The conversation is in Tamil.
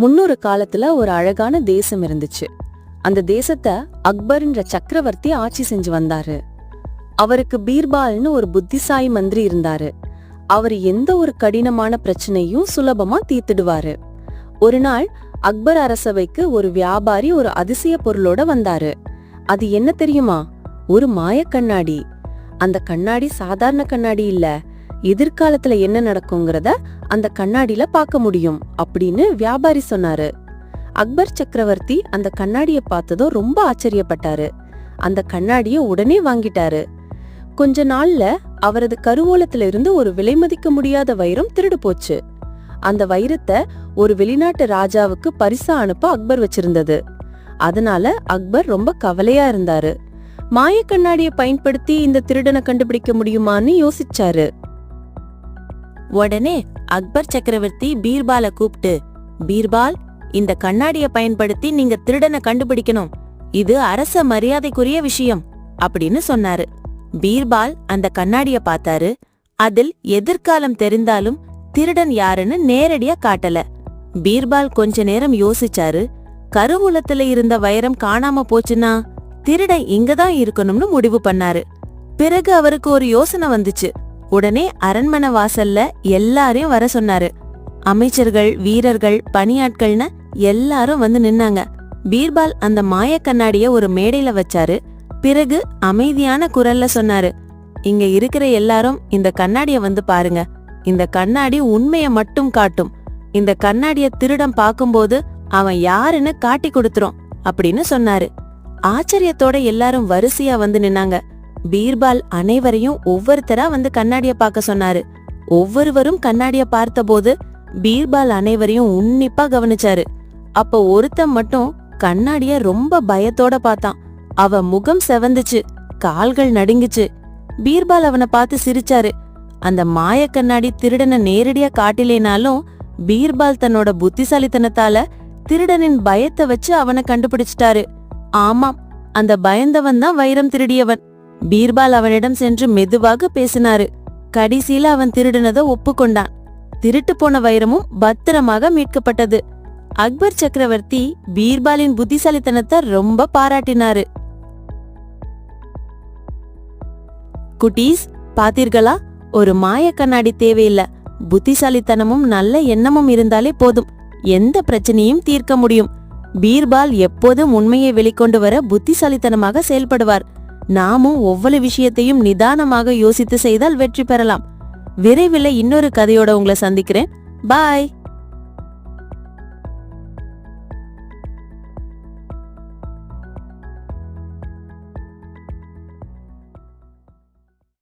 முன்னொரு காலத்துல ஒரு அழகான தேசம் இருந்துச்சு. அந்த தேசத்தை அக்பர்ன்ற சக்கரவர்த்தி ஆட்சி செஞ்சு வந்தாரு. அவருக்கு பீர்பால்னு ஒரு புத்திசாயி மந்திரி இருந்தாரு. அவர் எந்த ஒரு கடினமான பிரச்சனையும் சுலபமா தீர்த்துடுவாரு. ஒரு நாள் அக்பர் அரசவைக்கு ஒரு வியாபாரி ஒரு அதிசய பொருளோட வந்தாரு. அது என்ன தெரியுமா? ஒரு மாயக் கண்ணாடி. அந்த கண்ணாடி சாதாரண கண்ணாடி இல்ல. எதிர்காலத்துல என்ன நடக்குங்கிறத அந்த கண்ணாடியில பார்க்க முடியும் அப்படின்னு வியாபாரி சொன்னாரு. அக்பர் சக்கரவர்த்தி அந்த கண்ணாடிய பார்த்ததும் ரொம்ப ஆச்சரியப்பட்டாரு. அந்த கண்ணாடிய உடனே வாங்கிட்டாரு. கொஞ்ச நாள்ல அவரது கருவூலத்துல இருந்து ஒரு விலை மதிக்க முடியாத வைரம் திருடு போச்சு. அந்த வைரத்தை ஒரு வெளிநாட்டு ராஜாவுக்கு பரிசா அனுப்ப அக்பர் வச்சிருந்தது. அதனால அக்பர் ரொம்ப கவலையா இருந்தாரு. மாயக் கண்ணாடியை பயன்படுத்தி இந்த திருடனை கண்டுபிடிக்க முடியுமான்னு யோசிச்சாரு. உடனே அக்பர் சக்கரவர்த்தி பீர்பால கூப்பிட்டு பீர்பால் இந்த கண்ணாடிய பயன்படுத்தி நீங்க திருடனை கண்டுபிடிக்கணும். இது அரச மரியாதைக்குரிய விஷயம் அப்படின்னு சொன்னாரு. பீர்பால் அந்த கண்ணாடிய பார்த்தாரு. அதில் எதிர்காலம் தெரிந்தாலும் திருடன் யாருன்னு நேரடியா காட்டல. பீர்பால் கொஞ்ச நேரம் யோசிச்சாரு. கருவூலத்துல இருந்த வைரம் காணாம போச்சுன்னா திருடன் இங்கதான் இருக்கணும்னு முடிவு பண்ணாரு. பிறகு அவருக்கு ஒரு யோசனை வந்துச்சு. உடனே அரண்மனை வாசல்ல எல்லாரையும் வர சொன்னாரு. அமைச்சர்கள் வீரர்கள் பணியாட்கள்னு எல்லாரும் வந்து நின்னாங்க. பீர்பால் அந்த மாயக் கண்ணாடிய ஒரு மேடையில வச்சாரு. பிறகு அமைதியான குரல்ல சொன்னாரு இங்க இருக்கிற எல்லாரும் இந்த கண்ணாடிய வந்து பாருங்க. இந்த கண்ணாடி உண்மைய மட்டும் காட்டும். இந்த கண்ணாடிய திருடம் பார்க்கும்போது அவன் யாருன்னு காட்டி கொடுத்துரும் அப்படின்னு சொன்னாரு. ஆச்சரியத்தோட எல்லாரும் வரிசையா வந்து நின்னாங்க. பீர்பால் அனைவரையும் ஒவ்வொருத்தரா வந்து கண்ணாடிய பார்க்க சொன்னாரு. ஒவ்வொருவரும் கண்ணாடிய பார்த்தபோது பீர்பால் அனைவரையும் உன்னிப்பா கவனிச்சாரு. அப்ப ஒருத்தன் மட்டும் கண்ணாடிய ரொம்ப பயத்தோட பார்த்தான். அவ முகம் செவந்துச்சு கால்கள் நடுங்குச்சு. பீர்பால் அவனை பார்த்து சிரிச்சாரு. அந்த மாய கண்ணாடி திருடனை நேரடியா காட்டிலேனாலும் பீர்பால் தன்னோட புத்திசாலித்தனத்தால திருடனின் பயத்தை வச்சு அவனை கண்டுபிடிச்சிட்டாரு. ஆமாம் அந்த பயந்தவன் தான் வைரம் திருடியவன். பீர்பால் அவனிடம் சென்று மெதுவாக பேசினாரு. கடைசியில அவன் திருடினதை ஒப்புக்கொண்டான். திருட்டு போன வைரமும் பத்திரமாக மீட்கப்பட்டது. அக்பர் சக்கரவர்த்தி பீர்பாலின் புத்திசாலித்தனத்தை ரொம்ப பாராட்டினாரு. குட்டீஸ் பாத்தீர்களா? ஒரு மாய கண்ணாடி தேவையில்ல. புத்திசாலித்தனமும் நல்ல எண்ணமும் இருந்தாலே போதும். எந்த பிரச்சனையும் தீர்க்க முடியும். பீர்பால் எப்போதும் உண்மையை வெளிக்கொண்டு வர புத்திசாலித்தனமாக செயல்படுவார். நாமும் ஒவ்வொரு விஷயத்தையும் நிதானமாக யோசித்து செய்தால் வெற்றி பெறலாம். விரைவில் இன்னொரு கதையோட உங்களை சந்திக்கிறேன். பாய்.